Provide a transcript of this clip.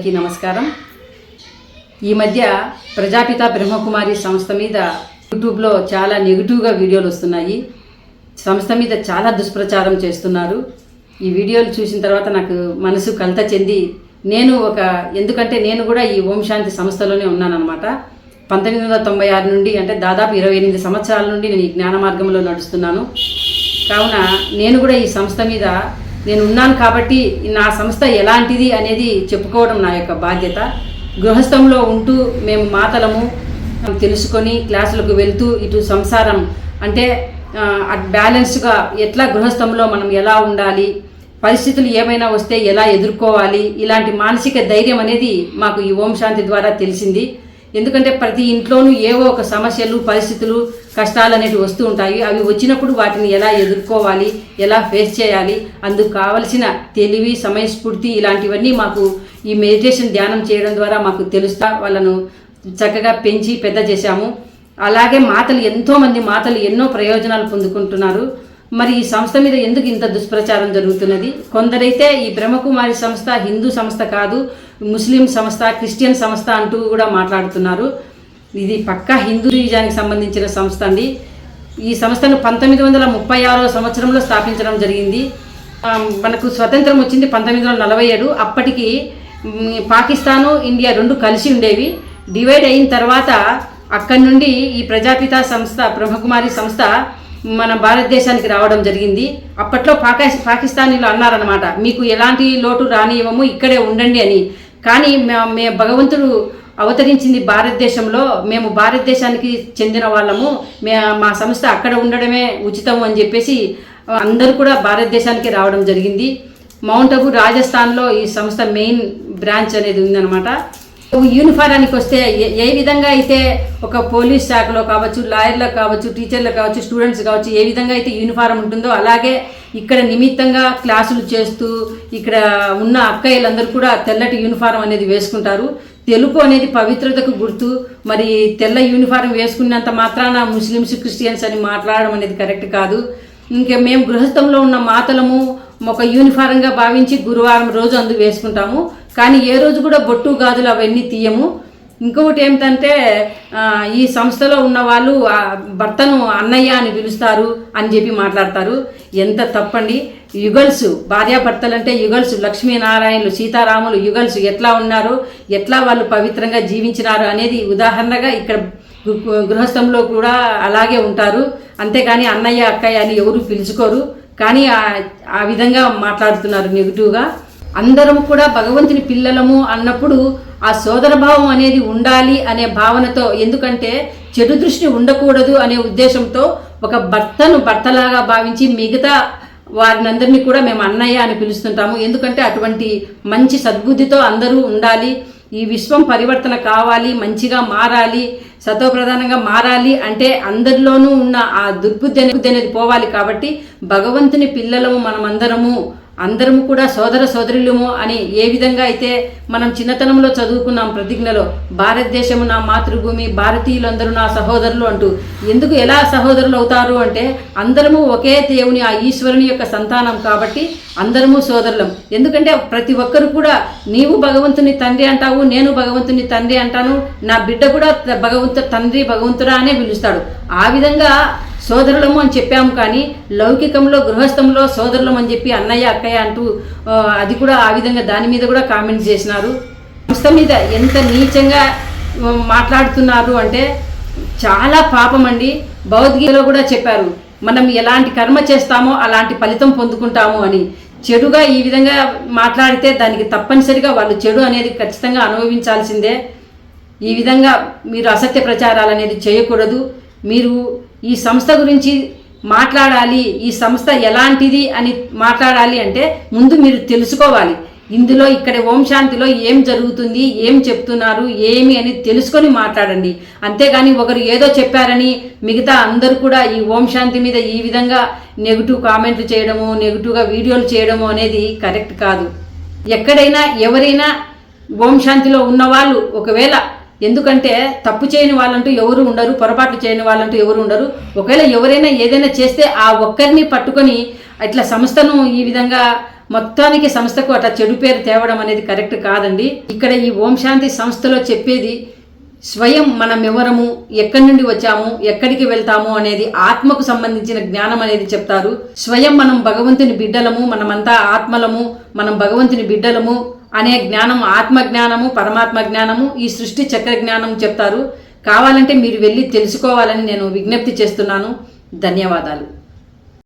అందరికీ నమస్కారం. ఈ మధ్య ప్రజాపిత బ్రహ్మకుమారి సంస్థ మీద యూట్యూబ్లో చాలా నెగిటివ్గా వీడియోలు వస్తున్నాయి. సంస్థ మీద చాలా దుష్ప్రచారం చేస్తున్నారు. ఈ వీడియోలు చూసిన తర్వాత నాకు మనసు కలత చెంది నేను ఒక ఎందుకంటే నేను కూడా ఈ ఓంశాంతి సంస్థలోనే ఉన్నానన్నమాట. పంతొమ్మిది వందల తొంభై ఆరు నుండి అంటే దాదాపు ఇరవై ఎనిమిది సంవత్సరాల నుండి నేను ఈ జ్ఞాన మార్గంలో నడుస్తున్నాను. కావున నేను కూడా ఈ సంస్థ మీద నేను ఉన్నాను కాబట్టి నా సంస్థ ఎలాంటిది అనేది చెప్పుకోవడం నా యొక్క బాధ్యత. గృహస్థంలో ఉంటూ మేము మాతలము తెలుసుకొని క్లాసులకు వెళ్తూ ఇటు సంసారం అంటే బ్యాలెన్స్గా ఎట్లా గృహస్థంలో మనం ఎలా ఉండాలి పరిస్థితులు ఏమైనా వస్తే ఎలా ఎదుర్కోవాలి ఇలాంటి మానసిక ధైర్యం అనేది మాకు ఈ ఓం శాంతి ద్వారా తెలిసింది. ఎందుకంటే ప్రతి ఇంట్లోనూ ఏవో ఒక సమస్యలు పరిస్థితులు కష్టాలు అనేవి వస్తూ ఉంటాయి. అవి వచ్చినప్పుడు వాటిని ఎలా ఎదుర్కోవాలి ఎలా ఫేస్ చేయాలి అందుకు కావలసిన తెలివి సమయస్ఫూర్తి ఇలాంటివన్నీ మాకు ఈ మెడిటేషన్ ధ్యానం చేయడం ద్వారా మాకు తెలుస్తా వాళ్ళను చక్కగా పెంచి పెద్ద చేశాము. అలాగే మాతలు ఎంతోమంది మాతలు ఎన్నో ప్రయోజనాలు పొందుకుంటున్నారు. మరి ఈ సంస్థ మీద ఎందుకు ఇంత దుష్ప్రచారం జరుగుతున్నది? కొందరైతే ఈ బ్రహ్మకుమారి సంస్థ హిందూ సంస్థ కాదు ముస్లిం సంస్థ క్రిస్టియన్ సంస్థ అంటూ కూడా మాట్లాడుతున్నారు. ఇది పక్కా హిందూయిజానికి సంబంధించిన సంస్థ అండి. ఈ సంస్థను పంతొమ్మిది వందల ముప్పై ఆరో సంవత్సరంలో స్థాపించడం జరిగింది. మనకు స్వతంత్రం వచ్చింది పంతొమ్మిది వందల నలభై ఏడు అప్పటికి పాకిస్తాను ఇండియా రెండు కలిసి ఉండేవి. డివైడ్ అయిన తర్వాత అక్కడి నుండి ఈ ప్రజాపిత సంస్థ బ్రహ్మకుమారి సంస్థ మన భారతదేశానికి రావడం జరిగింది. అప్పట్లో పాకా పాకిస్తానీలు అన్నారనమాట మీకు ఎలాంటి లోటు రానివ్వము ఇక్కడే ఉండండి అని. కానీ మే- భగవంతుడు అవతరించింది భారతదేశంలో మేము భారతదేశానికి చెందిన వాళ్ళము మే మా సంస్థ అక్కడ ఉండడమే ఉచితం అని చెప్పేసి అందరూ కూడా భారతదేశానికి రావడం జరిగింది. మౌంట్ అబు రాజస్థాన్లో ఈ సంస్థ మెయిన్ బ్రాంచ్ అనేది ఉందన్నమాట. యూనిఫారానికి వస్తే ఏ- ఏ విధంగా అయితే ఒక పోలీస్ శాఖలో కావచ్చు లాయర్లకు కావచ్చు టీచర్లకు కావచ్చు స్టూడెంట్స్ కావచ్చు ఏ విధంగా అయితే యూనిఫారం ఉంటుందో అలాగే ఇక్కడ నిమిత్తంగా క్లాసులు చేస్తూ ఇక్కడ ఉన్న అక్కయ్యలందరూ కూడా తెల్లటి యూనిఫారం అనేది వేసుకుంటారు. తెలుపు అనేది పవిత్రతకు గుర్తు. మరి తెల్ల యూనిఫారం వేసుకున్నంత మాత్రాన ముస్లిమ్స్ క్రిస్టియన్స్ అని మాట్లాడడం అనేది కరెక్ట్ కాదు. ఇంకా మేము గృహస్థంలో ఉన్న మాతలము ఒక యూనిఫారంగా భావించి గురువారం రోజు అందు వేసుకుంటాము. కానీ ఏ రోజు కూడా బొట్టు గాజులు అవన్నీ తీయము. ఇంకొకటి ఏమిటంటే ఈ సంస్థలో ఉన్న వాళ్ళు భర్తను అన్నయ్య అని పిలుస్తారు అని చెప్పి మాట్లాడతారు. ఎంత తప్పండి. యుగల్స్ భార్యాభర్తలు అంటే యుగల్స్ లక్ష్మీనారాయణులు సీతారాములు యుగల్స్ ఎట్లా ఉన్నారు ఎట్లా వాళ్ళు పవిత్రంగా జీవించినారు అనేది ఉదాహరణగా ఇక్కడ గృహస్థంలో కూడా అలాగే ఉంటారు. అంతేకాని అన్నయ్య అక్కయ్య అని ఎవరు పిలుచుకోరు. కానీ ఆ- ఆ విధంగా మాట్లాడుతున్నారు నెగిటివ్గా. అందరం కూడా భగవంతుని పిల్లలము అన్నప్పుడు ఆ సోదర భావం అనేది ఉండాలి అనే భావనతో ఎందుకంటే చెడు దృష్టి ఉండకూడదు అనే ఉద్దేశంతో ఒక భర్తను భర్తలాగా భావించి మిగతా వారినందరినీ కూడా మేము అన్నయ్య అని పిలుస్తుంటాము. ఎందుకంటే అటువంటి మంచి సద్బుద్ధితో అందరూ ఉండాలి. ఈ విశ్వం పరివర్తన కావాలి మంచిగా మారాలి సతోప్రధానంగా మారాలి అంటే అందరిలోనూ ఉన్న ఆ దుర్బుద్ధి బుద్ధి అనేది పోవాలి కాబట్టి భగవంతుని పిల్లలము మనమందరము అందరము కూడా సోదర సోదరులము అని ఏ విధంగా అయితే మనం చిన్నతనంలో చదువుకున్నాం ప్రతిజ్ఞలో భారతదేశము నా మాతృభూమి భారతీయులందరూ నా సహోదరులు అంటూ ఎందుకు ఎలా సహోదరులు అవుతారు అంటే అందరము ఒకే దేవుని ఆ ఈశ్వరుని యొక్క సంతానం కాబట్టి అందరము సోదరులం. ఎందుకంటే ప్రతి ఒక్కరు కూడా నీవు భగవంతుని తండ్రి అంటావు నేను భగవంతుని తండ్రి అంటాను నా బిడ్డ కూడా భగవంతు తండ్రి భగవంతుడా అనే పిలుస్తాడు. ఆ విధంగా సోదరులము అని చెప్పాము కానీ లౌకికంలో గృహస్థంలో సోదరులం అని చెప్పి అన్నయ్య అక్కయ్య అంటూ అది కూడా ఆ విధంగా దాని మీద కూడా కామెంట్ చేసినారు. సంస్థ మీద ఎంత నీచంగా మాట్లాడుతున్నారు అంటే చాలా పాపం అండి. భగవద్గీతలో కూడా చెప్పారు మనం ఎలాంటి కర్మ చేస్తామో అలాంటి ఫలితం పొందుకుంటాము అని. చెడుగా ఈ విధంగా మాట్లాడితే దానికి తప్పనిసరిగా వాళ్ళు చెడు అనేది ఖచ్చితంగా అనుభవించాల్సిందే. ఈ విధంగా మీరు అసత్య ప్రచారాలు అనేది చేయకూడదు. మీరు ఈ సంస్థ గురించి మాట్లాడాలి ఈ సంస్థ ఎలాంటిది అని మాట్లాడాలి అంటే ముందు మీరు తెలుసుకోవాలి. ఇందులో ఇక్కడ ఓం శాంతిలో ఏం జరుగుతుంది ఏం చెప్తున్నారు ఏమి అని తెలుసుకొని మాట్లాడండి. అంతేగాని ఒకరు ఏదో చెప్పారని మిగతా అందరూ కూడా ఈ ఓం శాంతి మీద ఈ విధంగా నెగిటివ్ కామెంట్లు చేయడము నెగిటివ్గా వీడియోలు చేయడము అనేది కరెక్ట్ కాదు. ఎక్కడైనా ఎవరైనా ఓం శాంతిలో ఉన్నవాళ్ళు ఒకవేళ ఎందుకంటే తప్పు చేయని వాళ్ళంటూ ఎవరు ఉండరు పొరపాట్లు చేయని వాళ్ళంటూ ఎవరు ఉండరు. ఒకవేళ ఎవరైనా ఏదైనా చేస్తే ఆ ఒక్కరిని పట్టుకొని ఇట్లా సంస్థను ఈ విధంగా మొత్తానికి సంస్థకు అట్లా చెడు పేరు తేవడం అనేది కరెక్ట్ కాదండి. ఇక్కడ ఈ ఓం శాంతి సంస్థలో చెప్పేది స్వయం మనం ఎవరము ఎక్కడి నుండి వచ్చాము ఎక్కడికి వెళ్తాము అనేది ఆత్మకు సంబంధించిన జ్ఞానం అనేది చెప్తారు. స్వయం మనం భగవంతుని బిడ్డలము మనమంతా ఆత్మలము మనం భగవంతుని బిడ్డలము అనే జ్ఞానం ఆత్మ జ్ఞానము పరమాత్మ జ్ఞానము ఈ సృష్టి చక్ర జ్ఞానం చెప్తారు. కావాలంటే మీరు వెళ్ళి తెలుసుకోవాలని నేను విజ్ఞప్తి చేస్తున్నాను. ధన్యవాదాలు.